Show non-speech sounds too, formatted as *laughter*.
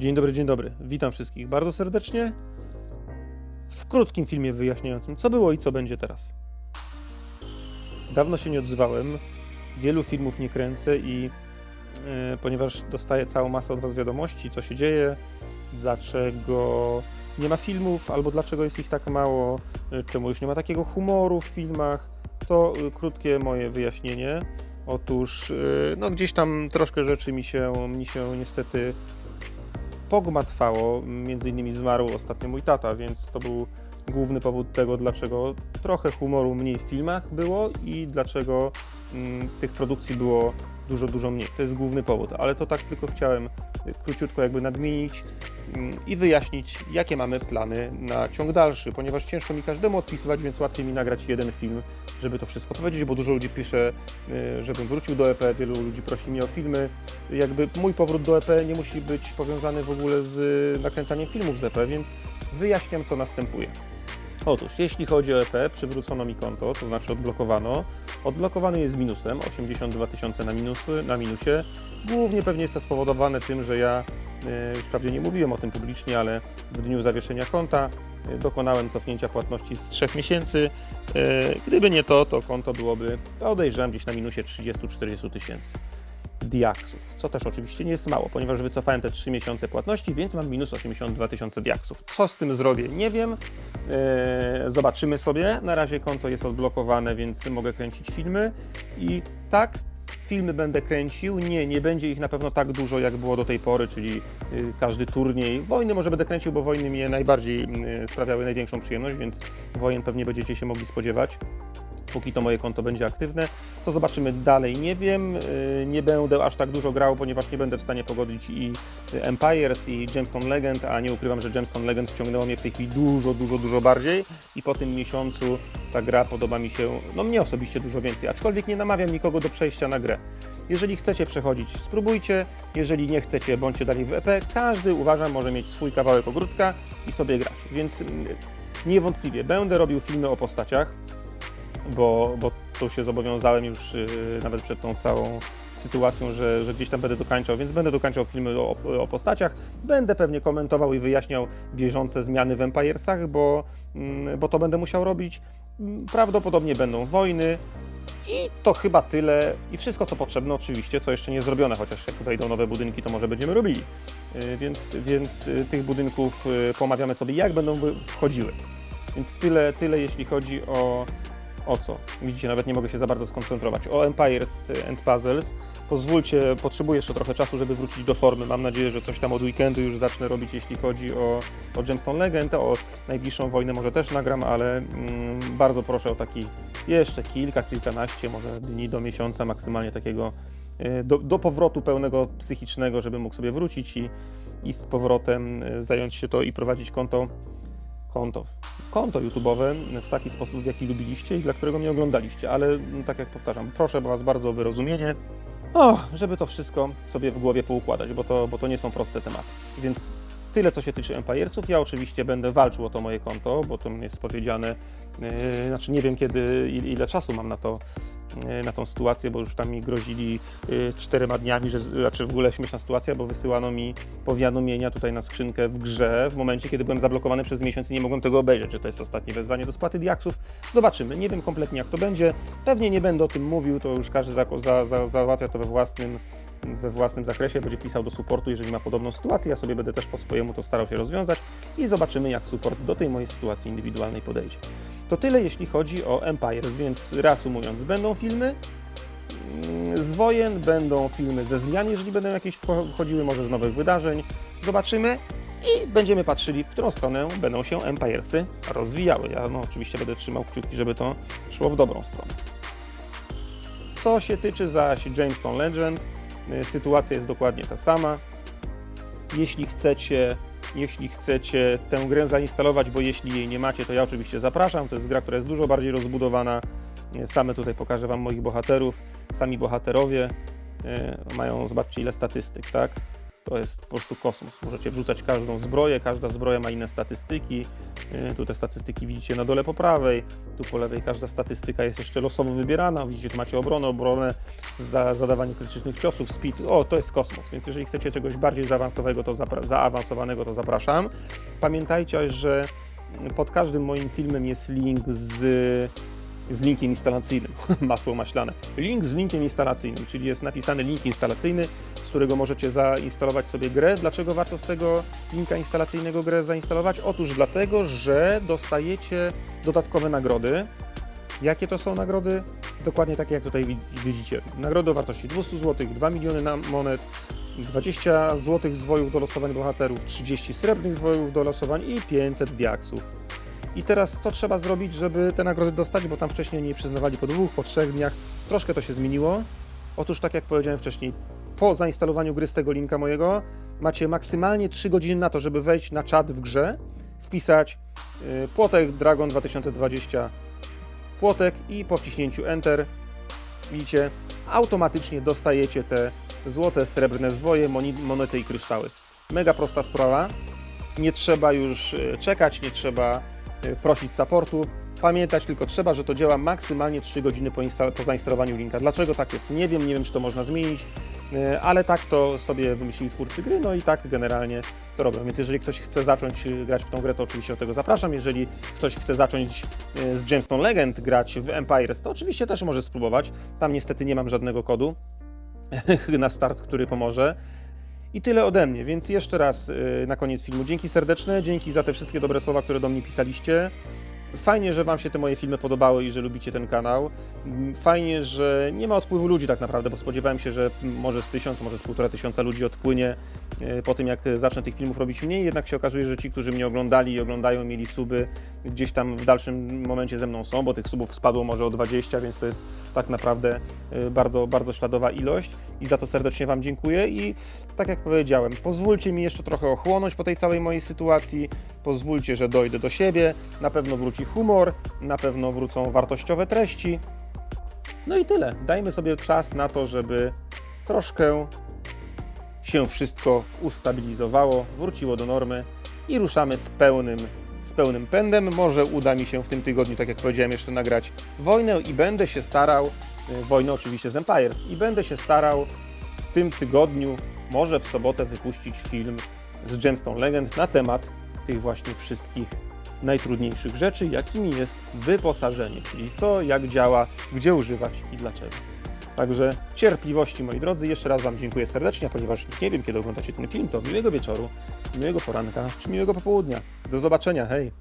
Dzień dobry, dzień dobry. Witam wszystkich bardzo serdecznie. W krótkim filmie wyjaśniającym, co było i co będzie teraz. Dawno się nie odzywałem, wielu filmów nie kręcę i e, ponieważ dostaję całą masę od Was wiadomości, co się dzieje, dlaczego nie ma filmów, albo dlaczego jest ich tak mało, e, czemu już nie ma takiego humoru w filmach, to e, krótkie moje wyjaśnienie. Otóż, no gdzieś tam troszkę rzeczy mi się, mi się niestety pogmatwało. Między innymi zmarł ostatnio mój tata, więc to był główny powód tego, dlaczego trochę humoru mniej w filmach było i dlaczego mm, tych produkcji było dużo, dużo mniej. To jest główny powód, ale to tak tylko chciałem króciutko jakby nadmienić i wyjaśnić, jakie mamy plany na ciąg dalszy, ponieważ ciężko mi każdemu odpisywać, więc łatwiej mi nagrać jeden film, żeby to wszystko powiedzieć, bo dużo ludzi pisze, y, żebym wrócił do EP, wielu ludzi prosi mnie o filmy. Jakby mój powrót do EP nie musi być powiązany w ogóle z nakręcaniem filmów z EP, więc wyjaśniam, co następuje. Otóż, jeśli chodzi o EP, przywrócono mi konto, to znaczy odblokowano. Odblokowany jest minusem, 82 tysiące na, na minusie. Głównie pewnie jest to spowodowane tym, że ja już wprawdzie nie mówiłem o tym publicznie, ale w dniu zawieszenia konta y, dokonałem cofnięcia płatności z 3 miesięcy. Y, Gdyby nie to, to konto byłoby, podejrzewam, gdzieś na minusie 30-40 tysięcy diaksów, co też oczywiście nie jest mało, ponieważ wycofałem te 3 miesiące płatności, więc mam minus 82 tysiące diaksów. Co z tym zrobię, nie wiem. Zobaczymy sobie. Na razie konto jest odblokowane, więc mogę kręcić filmy i tak, filmy będę kręcił. Nie, nie będzie ich na pewno tak dużo, jak było do tej pory, czyli y, każdy turniej. Wojny może będę kręcił, bo wojny mnie najbardziej y, sprawiały największą przyjemność, więc wojen pewnie będziecie się mogli spodziewać póki to moje konto będzie aktywne. Co zobaczymy dalej, nie wiem. Yy, Nie będę aż tak dużo grał, ponieważ nie będę w stanie pogodzić i Empires, i Gemstone Legend, a nie ukrywam, że Gemstone Legend wciągnęło mnie w tej chwili dużo, dużo, dużo bardziej i po tym miesiącu ta gra podoba mi się, no mnie osobiście dużo więcej, aczkolwiek nie namawiam nikogo do przejścia na grę. Jeżeli chcecie przechodzić, spróbujcie, jeżeli nie chcecie, bądźcie dalej w EP, każdy uważam może mieć swój kawałek ogródka i sobie grać, więc mm, niewątpliwie będę robił filmy o postaciach, bo, bo to się zobowiązałem już yy, nawet przed tą całą sytuacją, że, że gdzieś tam będę dokańczał, więc będę dokańczał filmy o, o postaciach, będę pewnie komentował i wyjaśniał bieżące zmiany w Empiresach, bo, mm, bo to będę musiał robić. Prawdopodobnie będą wojny i to chyba tyle i wszystko co potrzebne oczywiście, co jeszcze nie zrobione, chociaż jak wejdą nowe budynki, to może będziemy robili. Yy, Więc, więc yy, tych budynków yy, pomawiamy sobie, jak będą wchodziły. Więc tyle, tyle jeśli chodzi o, o co? Widzicie, nawet nie mogę się za bardzo skoncentrować. O Empires and Puzzles. Pozwólcie, potrzebuję jeszcze trochę czasu, żeby wrócić do formy. Mam nadzieję, że coś tam od weekendu już zacznę robić, jeśli chodzi o, o Gemstone Legend. O najbliższą wojnę może też nagram, ale mm, bardzo proszę o taki jeszcze kilka, kilkanaście, może dni do miesiąca maksymalnie takiego y, do, do powrotu pełnego psychicznego, żebym mógł sobie wrócić i, i z powrotem y, zająć się to i prowadzić konto konto, konto YouTube'owe w taki sposób, w jaki lubiliście i dla którego mnie oglądaliście, ale mm, tak jak powtarzam, proszę Was bardzo o wyrozumienie, o, żeby to wszystko sobie w głowie poukładać, bo to, bo to nie są proste tematy. Więc tyle, co się tyczy Empiresów. Ja oczywiście będę walczył o to moje konto, bo to jest powiedziane, yy, znaczy nie wiem kiedy, ile, czasu mam na to, na tą sytuację, bo już tam mi grozili yy, czterema dniami, że, znaczy w ogóle śmieszna sytuacja, bo wysyłano mi powiadomienia tutaj na skrzynkę w grze w momencie, kiedy byłem zablokowany przez miesiąc i nie mogłem tego obejrzeć, że to jest ostatnie wezwanie do spłaty diaksów. Zobaczymy, nie wiem kompletnie jak to będzie. Pewnie nie będę o tym mówił, to już każdy za, za, za, załatwia to we własnym we własnym zakresie, będzie pisał do supportu, jeżeli ma podobną sytuację. Ja sobie będę też po swojemu to starał się rozwiązać i zobaczymy, jak support do tej mojej sytuacji indywidualnej podejdzie. To tyle, jeśli chodzi o Empires, więc reasumując, będą filmy mm, z wojen, będą filmy ze zmian, jeżeli będą jakieś wcho- wchodziły, może z nowych wydarzeń. Zobaczymy i będziemy patrzyli, w którą stronę będą się Empiresy rozwijały. Ja no, oczywiście będę trzymał kciuki, żeby to szło w dobrą stronę. Co się tyczy zaś Jamestown Legend, y, sytuacja jest dokładnie ta sama. Jeśli chcecie, jeśli chcecie tę grę zainstalować, bo jeśli jej nie macie, to ja oczywiście zapraszam. To jest gra, która jest dużo bardziej rozbudowana. Y, Same tutaj pokażę Wam moich bohaterów. Sami bohaterowie y, mają, zobaczcie ile statystyk, tak? To jest po prostu kosmos. Możecie wrzucać każdą zbroję, każda zbroja ma inne statystyki. Yy, Tu te statystyki widzicie na dole po prawej, tu po lewej każda statystyka jest jeszcze losowo wybierana. Widzicie, tu macie obronę, obronę, za zadawanie krytycznych ciosów, speed. O, to jest kosmos, więc jeżeli chcecie czegoś bardziej zaawansowanego, to zaawansowanego, to zapraszam. Pamiętajcie, że pod każdym moim filmem jest link z z linkiem instalacyjnym, *laughs* masło maślane. Link z linkiem instalacyjnym, czyli jest napisany link instalacyjny, z którego możecie zainstalować sobie grę. Dlaczego warto z tego linka instalacyjnego grę zainstalować? Otóż dlatego, że dostajecie dodatkowe nagrody. Jakie to są nagrody? Dokładnie takie, jak tutaj wi- widzicie. Nagrody o wartości 200 zł, 2 miliony na monet, 20 zł zwojów do losowań bohaterów, 30 srebrnych zwojów do losowań i 500 diaksów. I teraz co trzeba zrobić, żeby te nagrody dostać, bo tam wcześniej nie przyznawali po dwóch, po trzech dniach. Troszkę to się zmieniło. Otóż tak jak powiedziałem wcześniej, po zainstalowaniu gry z tego linka mojego macie maksymalnie 3 godziny na to, żeby wejść na czat w grze, wpisać y, płotek Dragon 2020 płotek i po wciśnięciu Enter widzicie, automatycznie dostajecie te złote, srebrne zwoje, monety i kryształy. Mega prosta sprawa. Nie trzeba już y, czekać, nie trzeba prosić supportu. Pamiętać tylko trzeba, że to działa maksymalnie 3 godziny po, po zainstalowaniu linka. Dlaczego tak jest? Nie wiem, nie wiem, czy to można zmienić, y, ale tak to sobie wymyślili twórcy gry, no i tak generalnie to robią. Więc jeżeli ktoś chce zacząć y, grać w tą grę, to oczywiście do tego zapraszam. Jeżeli ktoś chce zacząć y, z Gemstone Legend grać w Empires, to oczywiście też może spróbować. Tam niestety nie mam żadnego kodu *laughs* na start, który pomoże. I tyle ode mnie, więc jeszcze raz y, na koniec filmu dzięki serdeczne, dzięki za te wszystkie dobre słowa, które do mnie pisaliście. Fajnie, że Wam się te moje filmy podobały i że lubicie ten kanał. Mm, Fajnie, że nie ma odpływu ludzi tak naprawdę, bo spodziewałem się, że może z tysiąc, może z półtora tysiąca ludzi odpłynie y, po tym, jak zacznę tych filmów robić mniej. Jednak się okazuje, że ci, którzy mnie oglądali i oglądają, mieli suby, gdzieś tam w dalszym momencie ze mną są, bo tych subów spadło może o 20, więc to jest tak naprawdę y, bardzo, bardzo śladowa ilość i za to serdecznie Wam dziękuję i tak jak powiedziałem, pozwólcie mi jeszcze trochę ochłonąć po tej całej mojej sytuacji, pozwólcie, że dojdę do siebie, na pewno wróci humor, na pewno wrócą wartościowe treści. No i tyle. Dajmy sobie czas na to, żeby troszkę się wszystko ustabilizowało, wróciło do normy i ruszamy z pełnym, z pełnym pędem. Może uda mi się w tym tygodniu, tak jak powiedziałem, jeszcze nagrać wojnę i będę się starał, y, wojnę oczywiście z Empires, i będę się starał w tym tygodniu, może w sobotę wypuścić film z Gemstone Legend na temat tych właśnie wszystkich najtrudniejszych rzeczy, jakimi jest wyposażenie, czyli co, jak działa, gdzie używać i dlaczego. Także cierpliwości, moi drodzy. Jeszcze raz Wam dziękuję serdecznie, ponieważ nie wiem, kiedy oglądacie ten film, to miłego wieczoru, miłego poranka czy miłego popołudnia. Do zobaczenia, hej!